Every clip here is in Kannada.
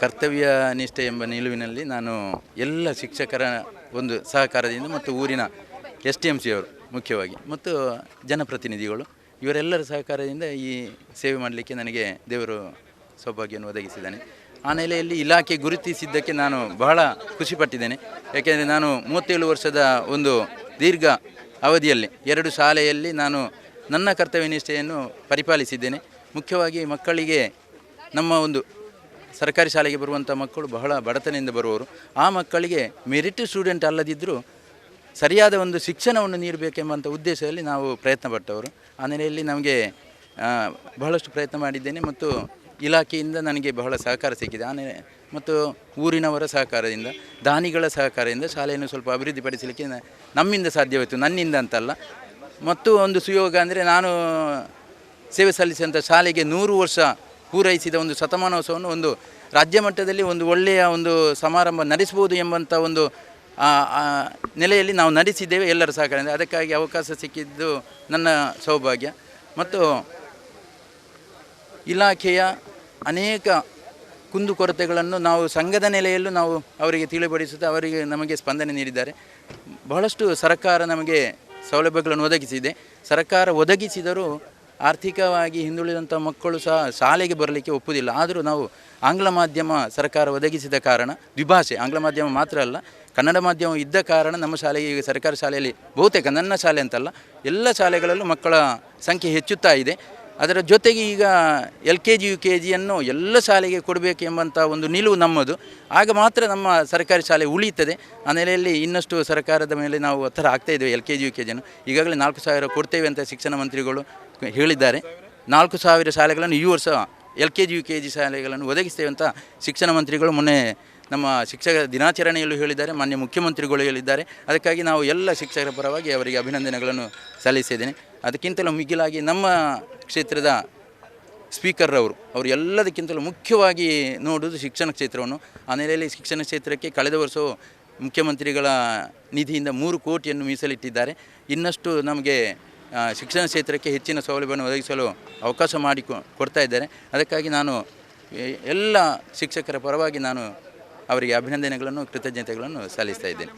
ಕರ್ತವ್ಯ ನಿಷ್ಠೆ ಎಂಬ ನಿಲುವಿನಲ್ಲಿ ನಾನು ಎಲ್ಲ ಶಿಕ್ಷಕರ ಒಂದು ಸಹಕಾರದಿಂದ ಮತ್ತು ಊರಿನ ಎಸ್ ಟಿ ಎಂ ಸಿಯವರು ಮುಖ್ಯವಾಗಿ ಮತ್ತು ಜನಪ್ರತಿನಿಧಿಗಳು ಇವರೆಲ್ಲರ ಸಹಕಾರದಿಂದ ಈ ಸೇವೆ ಮಾಡಲಿಕ್ಕೆ ನನಗೆ ದೇವರು ಸೌಭಾಗ್ಯವನ್ನು ಒದಗಿಸಿದ್ದಾನೆ. ಆ ನೆಲೆಯಲ್ಲಿ ಇಲಾಖೆ ಗುರುತಿಸಿದ್ದಕ್ಕೆ ನಾನು ಬಹಳ ಖುಷಿಪಟ್ಟಿದ್ದೇನೆ. ಯಾಕೆಂದರೆ ನಾನು ಮೂವತ್ತೇಳು ವರ್ಷದ ಒಂದು ದೀರ್ಘ ಅವಧಿಯಲ್ಲಿ, ಎರಡು ಶಾಲೆಯಲ್ಲಿ ನಾನು ನನ್ನ ಕರ್ತವ್ಯ ನಿಷ್ಠೆಯನ್ನು ಪರಿಪಾಲಿಸಿದ್ದೇನೆ. ಮುಖ್ಯವಾಗಿ ಮಕ್ಕಳಿಗೆ ನಮ್ಮ ಒಂದು ಸರ್ಕಾರಿ ಶಾಲೆಗೆ ಬರುವಂಥ ಮಕ್ಕಳು ಬಹಳ ಬಡತನದಿಂದ ಬರುವವರು, ಆ ಮಕ್ಕಳಿಗೆ ಮೆರಿಟ್ ಸ್ಟೂಡೆಂಟ್ ಅಲ್ಲದಿದ್ದರೂ ಸರಿಯಾದ ಒಂದು ಶಿಕ್ಷಣವನ್ನು ನೀಡಬೇಕೆಂಬಂಥ ಉದ್ದೇಶದಲ್ಲಿ ನಾವು ಪ್ರಯತ್ನ ಪಟ್ಟವರು. ಆ ನೆಲೆಯಲ್ಲಿ ನಮಗೆ ಬಹಳಷ್ಟು ಪ್ರಯತ್ನ ಮಾಡಿದ್ದೇನೆ ಮತ್ತು ಇಲಾಖೆಯಿಂದ ನನಗೆ ಬಹಳ ಸಹಕಾರ ಸಿಕ್ಕಿದೆ. ಆ ನೆಲೆ, ಮತ್ತು ಊರಿನವರ ಸಹಕಾರದಿಂದ, ದಾನಿಗಳ ಸಹಕಾರದಿಂದ ಶಾಲೆಯನ್ನು ಸ್ವಲ್ಪ ಅಭಿವೃದ್ಧಿಪಡಿಸಲಿಕ್ಕೆ ನಮ್ಮಿಂದ ಸಾಧ್ಯವಾಯಿತು, ನನ್ನಿಂದ ಅಂತಲ್ಲ. ಮತ್ತು ಒಂದು ಸುಯೋಗ ಅಂದರೆ ನಾನು ಸೇವೆ ಸಲ್ಲಿಸಿದಂಥ ಶಾಲೆಗೆ ನೂರು ವರ್ಷ ಪೂರೈಸಿದ ಒಂದು ಶತಮಾನೋತ್ಸವವನ್ನು ಒಂದು ರಾಜ್ಯ ಮಟ್ಟದಲ್ಲಿ ಒಂದು ಒಳ್ಳೆಯ ಒಂದು ಸಮಾರಂಭ ನಡೆಸ್ಬೋದು ಎಂಬಂಥ ಒಂದು ನೆಲೆಯಲ್ಲಿ ನಾವು ನಡೆಸಿದ್ದೇವೆ ಎಲ್ಲರ ಸಹಕಾರದಿಂದ ಅದಕ್ಕಾಗಿ ಅವಕಾಶ ಸಿಕ್ಕಿದ್ದು ನನ್ನ ಸೌಭಾಗ್ಯ. ಮತ್ತು ಇಲಾಖೆಯ ಅನೇಕ ಕುಂದುಕೊರತೆಗಳನ್ನು ನಾವು ಸಂಘದ ನೆಲೆಯಲ್ಲೂ ನಾವು ಅವರಿಗೆ ತಿಳಿಪಡಿಸುತ್ತಾ ಅವರಿಗೆ ನಮಗೆ ಸ್ಪಂದನೆ ನೀಡಿದ್ದಾರೆ. ಬಹಳಷ್ಟು ಸರ್ಕಾರ ನಮಗೆ ಸೌಲಭ್ಯಗಳನ್ನು ಒದಗಿಸಿದೆ. ಸರ್ಕಾರ ಒದಗಿಸಿದರೂ ಆರ್ಥಿಕವಾಗಿ ಹಿಂದುಳಿದಂಥ ಮಕ್ಕಳು ಸಹ ಶಾಲೆಗೆ ಬರಲಿಕ್ಕೆ ಒಪ್ಪುವುದಿಲ್ಲ ಆದರೂ ನಾವು ಆಂಗ್ಲ ಮಾಧ್ಯಮ ಸರ್ಕಾರ ಒದಗಿಸಿದ ಕಾರಣ ದ್ವಿಭಾಷೆ, ಆಂಗ್ಲ ಮಾಧ್ಯಮ ಮಾತ್ರ ಅಲ್ಲ, ಕನ್ನಡ ಮಾಧ್ಯಮ ಇದ್ದ ಕಾರಣ ನಮ್ಮ ಶಾಲೆಗೆ ಈಗ ಸರ್ಕಾರಿ ಶಾಲೆಯಲ್ಲಿ ಬಹುತೇಕ ನನ್ನ ಶಾಲೆ ಅಂತಲ್ಲ, ಎಲ್ಲ ಶಾಲೆಗಳಲ್ಲೂ ಮಕ್ಕಳ ಸಂಖ್ಯೆ ಹೆಚ್ಚುತ್ತಾ ಇದೆ. ಅದರ ಜೊತೆಗೆ ಈಗ L K G, U K ಜಿಯನ್ನು ಎಲ್ಲ ಶಾಲೆಗೆ ಕೊಡಬೇಕು ಎಂಬಂಥ ಒಂದು ನಿಲುವು ನಮ್ಮದು. ಆಗ ಮಾತ್ರ ನಮ್ಮ ಸರ್ಕಾರಿ ಶಾಲೆ ಉಳಿಯುತ್ತದೆ. ಆ ನೆಲೆಯಲ್ಲಿ ಇನ್ನಷ್ಟು ಸರ್ಕಾರದ ಮೇಲೆ ನಾವು ಒತ್ತಡ ಆಗ್ತಾ ಇದ್ದೇವೆ L K G, U K ಜಿಯನ್ನು. ಈಗಾಗಲೇ ನಾಲ್ಕು ಸಾವಿರ ಕೊಡ್ತೇವೆ ಅಂತ ಶಿಕ್ಷಣ ಮಂತ್ರಿಗಳು ಹೇಳಿದ್ದಾರೆ. ನಾಲ್ಕು ಸಾವಿರ ಶಾಲೆಗಳನ್ನು ಈ ವರ್ಷ L K G U K G ಶಾಲೆಗಳನ್ನು ಒದಗಿಸ್ತೇವೆ ಅಂತ ಶಿಕ್ಷಣ ಮಂತ್ರಿಗಳು ಮೊನ್ನೆ ನಮ್ಮ ಶಿಕ್ಷಕ ದಿನಾಚರಣೆಯಲ್ಲೂ ಹೇಳಿದ್ದಾರೆ, ಮಾನ್ಯ ಮುಖ್ಯಮಂತ್ರಿಗಳು ಹೇಳಿದ್ದಾರೆ. ಅದಕ್ಕಾಗಿ ನಾವು ಎಲ್ಲ ಶಿಕ್ಷಕರ ಪರವಾಗಿ ಅವರಿಗೆ ಅಭಿನಂದನೆಗಳನ್ನು ಸಲ್ಲಿಸಿದ್ದೇನೆ. ಅದಕ್ಕಿಂತಲೂ ಮಿಗಿಲಾಗಿ ನಮ್ಮ ಕ್ಷೇತ್ರದ ಸ್ಪೀಕರ್ ಅವರು ಅವರು ಎಲ್ಲದಕ್ಕಿಂತಲೂ ಮುಖ್ಯವಾಗಿ ನೋಡುವುದು ಶಿಕ್ಷಣ ಕ್ಷೇತ್ರವನ್ನು. ಆ ನೆಲೆಯಲ್ಲಿ ಶಿಕ್ಷಣ ಕ್ಷೇತ್ರಕ್ಕೆ ಕಳೆದ ವರ್ಷವೂ ಮುಖ್ಯಮಂತ್ರಿಗಳ ನಿಧಿಯಿಂದ ಮೂರು ಕೋಟಿಯನ್ನು ಮೀಸಲಿಟ್ಟಿದ್ದಾರೆ. ಇನ್ನಷ್ಟು ನಮಗೆ ಶಿಕ್ಷಣ ಕ್ಷೇತ್ರಕ್ಕೆ ಹೆಚ್ಚಿನ ಸೌಲಭ್ಯವನ್ನು ಒದಗಿಸಲು ಅವಕಾಶ ಮಾಡಿ ಕೊಡ್ತಾ ಇದ್ದಾರೆ. ಅದಕ್ಕಾಗಿ ನಾನು ಎಲ್ಲ ಶಿಕ್ಷಕರ ಪರವಾಗಿ ನಾನು ಅವರಿಗೆ ಅಭಿನಂದನೆಗಳನ್ನು, ಕೃತಜ್ಞತೆಗಳನ್ನು ಸಲ್ಲಿಸ್ತಾ ಇದ್ದೇನೆ.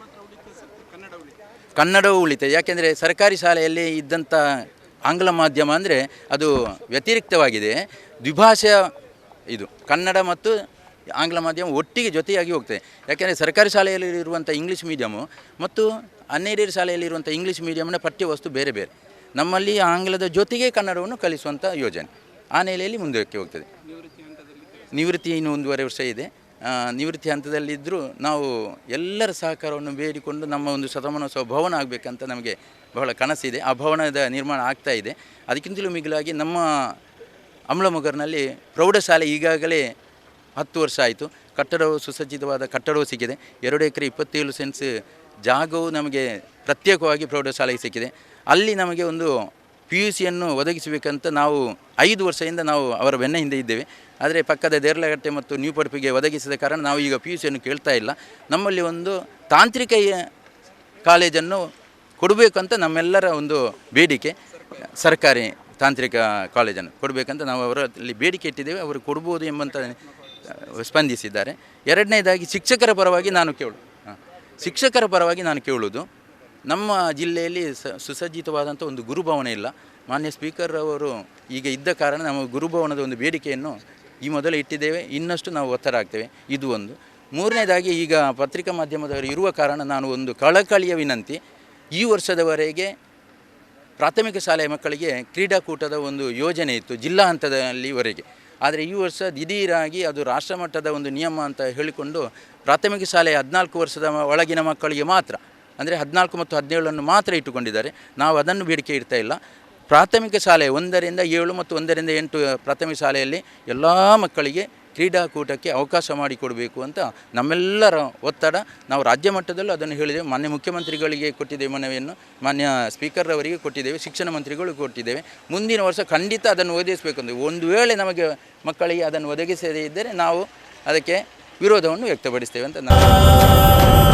ಕನ್ನಡವೂ ಉಳಿತದೆ ಯಾಕೆಂದರೆ ಸರ್ಕಾರಿ ಶಾಲೆಯಲ್ಲಿ ಇದ್ದಂಥ ಆಂಗ್ಲ ಮಾಧ್ಯಮ ಅಂದರೆ ಅದು ವ್ಯತಿರಿಕ್ತವಾಗಿದೆ. ದ್ವಿಭಾಷಾ ಇದು, ಕನ್ನಡ ಮತ್ತು ಆಂಗ್ಲ ಮಾಧ್ಯಮ ಒಟ್ಟಿಗೆ ಜೊತೆಯಾಗಿ ಹೋಗ್ತದೆ. ಯಾಕೆಂದರೆ ಸರ್ಕಾರಿ ಶಾಲೆಯಲ್ಲಿ ಇರುವಂಥ ಇಂಗ್ಲೀಷ್ ಮೀಡಿಯಮು ಮತ್ತು ಶಾಲೆಯಲ್ಲಿ ಇರುವಂಥ ಇಂಗ್ಲೀಷ್ ಮೀಡಿಯಮ್ನ ಪಠ್ಯವಸ್ತು ಬೇರೆ ಬೇರೆ. ನಮ್ಮಲ್ಲಿ ಆಂಗ್ಲದ ಜೊತೆಗೆ ಕನ್ನಡವನ್ನು ಕಲಿಸುವಂಥ ಯೋಜನೆ. ಆ ನೆಲೆಯಲ್ಲಿ ಮುಂದಕ್ಕೆ ಹೋಗ್ತದೆ. ನಿವೃತ್ತಿ ಇನ್ನು ಒಂದೂವರೆ ವರ್ಷ ಇದೆ. ನಿವೃತ್ತಿ ಹಂತದಲ್ಲಿದ್ದರೂ ನಾವು ಎಲ್ಲರ ಸಹಕಾರವನ್ನು ಬೇಡಿಕೊಂಡು ನಮ್ಮ ಒಂದು ಶತಮಾನೋತ್ಸವ ಭವನ ಆಗಬೇಕಂತ ನಮಗೆ ಬಹಳ ಕನಸಿದೆ. ಆ ಭವನದ ನಿರ್ಮಾಣ ಆಗ್ತಾ ಇದೆ. ಅದಕ್ಕಿಂತಲೂ ಮಿಗಿಲಾಗಿ ನಮ್ಮ ಅಮ್ಲಮೊಗರ್ನಲ್ಲಿ ಪ್ರೌಢಶಾಲೆ ಈಗಾಗಲೇ ಹತ್ತು ವರ್ಷ ಆಯಿತು. ಕಟ್ಟಡವು ಸುಸಜ್ಜಿತವಾದ ಕಟ್ಟಡವು ಸಿಕ್ಕಿದೆ ಎರಡು ಎಕರೆ ಇಪ್ಪತ್ತೇಳು ಸೆನ್ಸ್ ಜಾಗವು ನಮಗೆ ಪ್ರತ್ಯೇಕವಾಗಿ ಪ್ರೌಢಶಾಲೆಗೆ ಸಿಕ್ಕಿದೆ. ಅಲ್ಲಿ ನಮಗೆ ಒಂದು ಪಿ ಯು ಸಿಯನ್ನು ಒದಗಿಸಬೇಕಂತ ನಾವು ಐದು ವರ್ಷದಿಂದ ನಾವು ಅವರ ಬೆನ್ನ ಹಿಂದೆ ಇದ್ದೇವೆ. ಆದರೆ ಪಕ್ಕದ ದೇರ್ಲಗಟ್ಟೆ ಮತ್ತು ನ್ಯೂ ಪಡುಪಿಗೆ ಒದಗಿಸಿದ ಕಾರಣ ನಾವು ಈಗ ಪಿ ಯು ಸಿಯನ್ನು ಕೇಳ್ತಾ ಇಲ್ಲ. ನಮ್ಮಲ್ಲಿ ಒಂದು ತಾಂತ್ರಿಕ ಕಾಲೇಜನ್ನು ಕೊಡಬೇಕಂತ ನಮ್ಮೆಲ್ಲರ ಒಂದು ಬೇಡಿಕೆ. ಸರ್ಕಾರಿ ತಾಂತ್ರಿಕ ಕಾಲೇಜನ್ನು ಕೊಡಬೇಕಂತ ನಾವು ಅವರಲ್ಲಿ ಬೇಡಿಕೆ ಇಟ್ಟಿದ್ದೇವೆ. ಅವರು ಕೊಡ್ಬೋದು ಎಂಬಂತ ಸ್ಪಂದಿಸಿದ್ದಾರೆ. ಎರಡನೇದಾಗಿ ಶಿಕ್ಷಕರ ಪರವಾಗಿ ನಾನು ಕೇಳು ಶಿಕ್ಷಕರ ಪರವಾಗಿ ನಾನು ಕೇಳುವುದು. ನಮ್ಮ ಜಿಲ್ಲೆಯಲ್ಲಿ ಸುಸಜ್ಜಿತವಾದಂಥ ಒಂದು ಗುರುಭವನ ಇಲ್ಲ. ಮಾನ್ಯ ಸ್ಪೀಕರ್ ಅವರು ಈಗ ಇದ್ದ ಕಾರಣ ನಮ್ಮ ಗುರುಭವನದ ಒಂದು ಬೇಡಿಕೆಯನ್ನು ಈ ಮೊದಲು ಇಟ್ಟಿದ್ದೇವೆ. ಇನ್ನಷ್ಟು ನಾವು ಒತ್ತಡ ಆಗ್ತೇವೆ ಇದು ಒಂದು. ಮೂರನೇದಾಗಿ ಈಗ ಪತ್ರಿಕಾ ಮಾಧ್ಯಮದವರು ಇರುವ ಕಾರಣ ನಾನು ಒಂದು ಕಳಕಳಿಯ ವಿನಂತಿ. ಈ ವರ್ಷದವರೆಗೆ ಪ್ರಾಥಮಿಕ ಶಾಲೆಯ ಮಕ್ಕಳಿಗೆ ಕ್ರೀಡಾಕೂಟದ ಒಂದು ಯೋಜನೆ ಇತ್ತು ಜಿಲ್ಲಾ ಹಂತದಲ್ಲಿವರೆಗೆ. ಆದರೆ ಈ ವರ್ಷ ದಿಢೀರಾಗಿ ಅದು ರಾಷ್ಟ್ರಮಟ್ಟದ ಒಂದು ನಿಯಮ ಅಂತ ಹೇಳಿಕೊಂಡು ಪ್ರಾಥಮಿಕ ಶಾಲೆಯ ಹದಿನಾಲ್ಕು ವರ್ಷದ ಒಳಗಿನ ಮಕ್ಕಳಿಗೆ ಮಾತ್ರ ಅಂದರೆ ಹದಿನಾಲ್ಕು ಮತ್ತು ಹದಿನೇಳನ್ನು ಮಾತ್ರ ಇಟ್ಟುಕೊಂಡಿದ್ದಾರೆ. ನಾವು ಅದನ್ನು ಬೇಡಿಕೆ ಇಡ್ತಾ ಇಲ್ಲ. ಪ್ರಾಥಮಿಕ ಶಾಲೆ ಒಂದರಿಂದ ಏಳು ಮತ್ತು ಒಂದರಿಂದ ಎಂಟು ಪ್ರಾಥಮಿಕ ಶಾಲೆಯಲ್ಲಿ ಎಲ್ಲ ಮಕ್ಕಳಿಗೆ ಕ್ರೀಡಾಕೂಟಕ್ಕೆ ಅವಕಾಶ ಮಾಡಿಕೊಡಬೇಕು ಅಂತ ನಮ್ಮೆಲ್ಲರ ಒತ್ತಡ. ನಾವು ರಾಜ್ಯ ಮಟ್ಟದಲ್ಲೂ ಅದನ್ನು ಹೇಳಿದ್ದೇವೆ. ಮಾನ್ಯ ಮುಖ್ಯಮಂತ್ರಿಗಳಿಗೆ ಕೊಟ್ಟಿದ್ದೇವೆ ಮನವಿಯನ್ನು. ಮಾನ್ಯ ಸ್ಪೀಕರ್ ಅವರಿಗೆ ಕೊಟ್ಟಿದ್ದೇವೆ. ಶಿಕ್ಷಣ ಮಂತ್ರಿಗಳು ಕೊಟ್ಟಿದ್ದೇವೆ. ಮುಂದಿನ ವರ್ಷ ಖಂಡಿತ ಅದನ್ನು ಒದಗಿಸಬೇಕು ಅಂತ ಒಂದು ವೇಳೆ ನಮಗೆ ಮಕ್ಕಳಿಗೆ ಅದನ್ನು ಒದಗಿಸದೇ ಇದ್ದರೆ ನಾವು ಅದಕ್ಕೆ ವಿರೋಧವನ್ನು ವ್ಯಕ್ತಪಡಿಸ್ತೇವೆ ಅಂತ ನಾನು